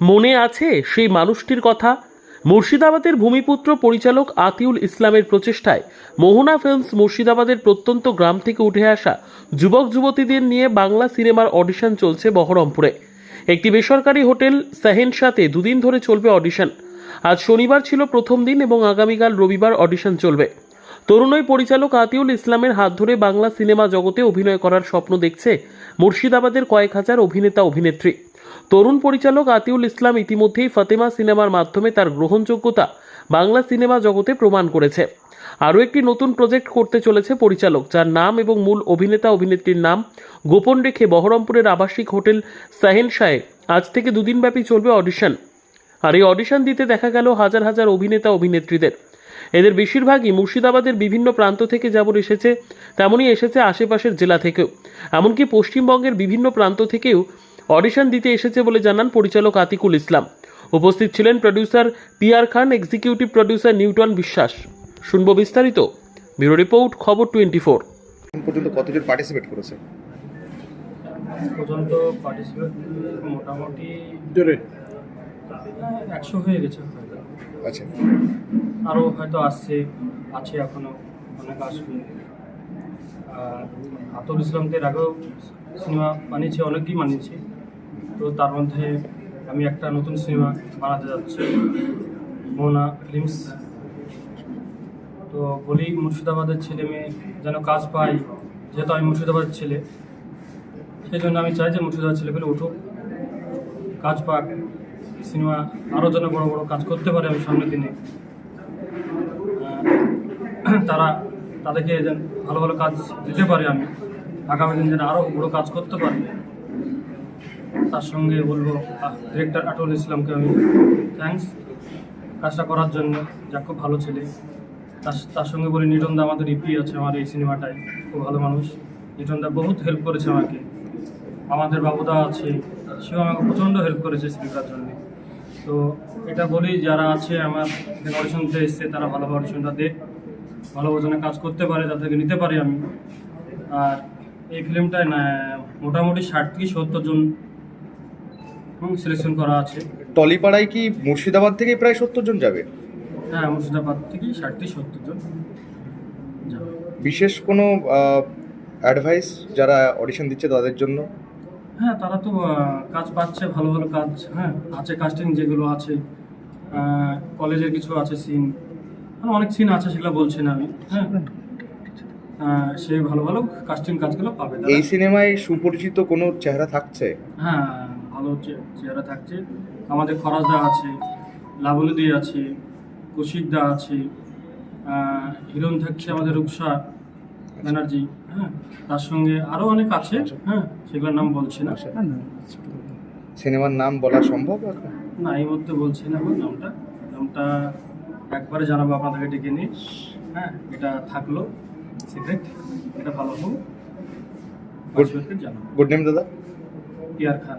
মনে আছে সেই মানুষটির কথা? মুর্শিদাবাদের ভূমিপুত্র পরিচালক আতিউল ইসলামের প্রচেষ্টায় মোহনা ফিল্মস মুর্শিদাবাদের প্রত্যন্ত গ্রাম থেকে উঠে আসা যুবক যুবতীদের নিয়ে বাংলা সিনেমার অডিশন চলছে বহরমপুরে। একটি বেসরকারি হোটেল সাহেনশাতে দুদিন ধরে চলবে অডিশন। আজ শনিবার ছিল প্রথম দিন এবং আগামীকাল রবিবার অডিশন চলবে। তরুণই পরিচালক আতিউল ইসলামের হাত ধরে বাংলা সিনেমা জগতে অভিনয় করার স্বপ্ন দেখছে মুর্শিদাবাদের কয়েক হাজার অভিনেতা অভিনেত্রী তরুণ পরিচালক আতিউল ইসলাম ইতিমধ্যেই ফাতেমা সিনেমার মাধ্যমে তার গ্রহণযোগ্যতা বাংলা সিনেমা জগতে প্রমাণ করেছে। আরও একটি নতুন প্রজেক্ট করতে চলেছে পরিচালক, যার নাম এবং মূল অভিনেতা অভিনেত্রীর নাম গোপন রেখে বহরমপুরের আবাসিক হোটেল সাহেন শাহে। আজ থেকে দুদিনব্যাপী চলবে অডিশন। আর এই অডিশন দিতে দেখা গেল হাজার হাজার অভিনেতা অভিনেত্রীদের। এদের বেশিরভাগই মুর্শিদাবাদের বিভিন্ন প্রান্ত থেকে যেমন এসেছে, তেমনই এসেছে আশেপাশের জেলা থেকেও। এমনকি পশ্চিমবঙ্গের বিভিন্ন প্রান্ত থেকেও অডিশন দিতে এসেছে বলে জানান পরিচালক আতিকুল ইসলাম। উপস্থিত ছিলেন producer Piyar Khan executive producer Newton Biswas. শুনব বিস্তারিত। Bureau report Khobor twenty four এখন পর্যন্ত কতজন পার্টিসিপেট করেছে? পর্যন্ত পার্টিসিপেট মোটামুটি একশো হয়ে গেছে। আচ্ছা। আরও হয়তো আসছে আছে এখনও অনেক আসবে। আতর ইসলামদের আগেও সিনেমা বানিয়েছি অনেকই বানিয়েছি। তো তার মধ্যে আমি একটা নতুন সিনেমা বানাতে যাচ্ছি, মোনা ফিল্মস। তো বলি, মুর্শিদাবাদের ছেলে মেয়ে যেন কাজ পাই যেহেতু আমি মুর্শিদাবাদের ছেলে সেই জন্য আমি চাই যে মুর্শিদাবাদ ছেলেগুলো উঠুক, কাজ পাক সিনেমা আরও যেন বড় বড় কাজ করতে পারে আমি সামনের দিনে। তারা, তাদেরকে যেন ভালো ভালো কাজ দিতে পারি আমি, আগামী দিন যেন আরও বড় কাজ করতে পারি। তার সঙ্গে বলব ডিরেক্টর আটুল ইসলামকে আমি থ্যাঙ্কস কাজটা করার জন্য, যা খুব ভালো ছেলে। তার তার সঙ্গে বলি নিটনদা আমাদের ইপি আছে আমার এই সিনেমাটায়, খুব ভালো মানুষ। নিটনদা বহুত হেল্প করেছে আমাকে। আমাদের বাবুদা আছে, সেও আমাকে প্রচণ্ড হেল্প করেছে সিনেমাটার জন্য। তো এটা বলি, যারা আছে আমার অডিশন দিতে এসছে তারা ভালোভাবে অডিশনটা দেখ। ভালো ওজনে কাজ করতে পারে, তাদেরকে নিতে পারি আমি। আর এই ফিল্মটায় মোটামুটি ষাট থেকে সত্তর জন সিলেকশন করা আছে। টলিপাড়ায় কি মুর্শিদাবাদ থেকে প্রায় সত্তর জন যাবে? হ্যাঁ মুর্শিদাবাদ থেকে ষাট থেকে সত্তর জন যাবে। বিশেষ কোনো অ্যাডভাইস যারা অডিশন দিচ্ছে তাদের জন্য? হ্যাঁ তারা তো কাজ পাচ্ছে ভালো ভালো কাজ হ্যাঁ আছে কাস্টিং যেগুলো আছে কলেজের কিছু আছে সিন অনেক সিন আছে সেগুলো বলছি না আমি হ্যাঁ। সে ভালো ভালো কাস্টিং কাজগুলো পাবে। এই সিনেমায় সুপরিচিত কোনো চেহারা থাকছে? হ্যাঁ ভালো চেহারা থাকছে। আমাদের খরাজদা আছে লাবণীদি আছে কৌশিকদা আছে হিরণ থাকছে আমাদের রূপসা ব্যানার্জি হ্যাঁ? তার সঙ্গে আরও অনেক আছে হ্যাঁ? সেগুলোর নাম বলছি না। সিনেমার নাম বলা সম্ভব না এই মুহূর্তে বলছি না আমার নামটা। নামটা একবারে জানাব আপনাদেরকে ডেকে নিই হ্যাঁ এটা থাকল সিক্রেট এটা ভালো হোক। গুড নেম দাদা? পিয়ার খান।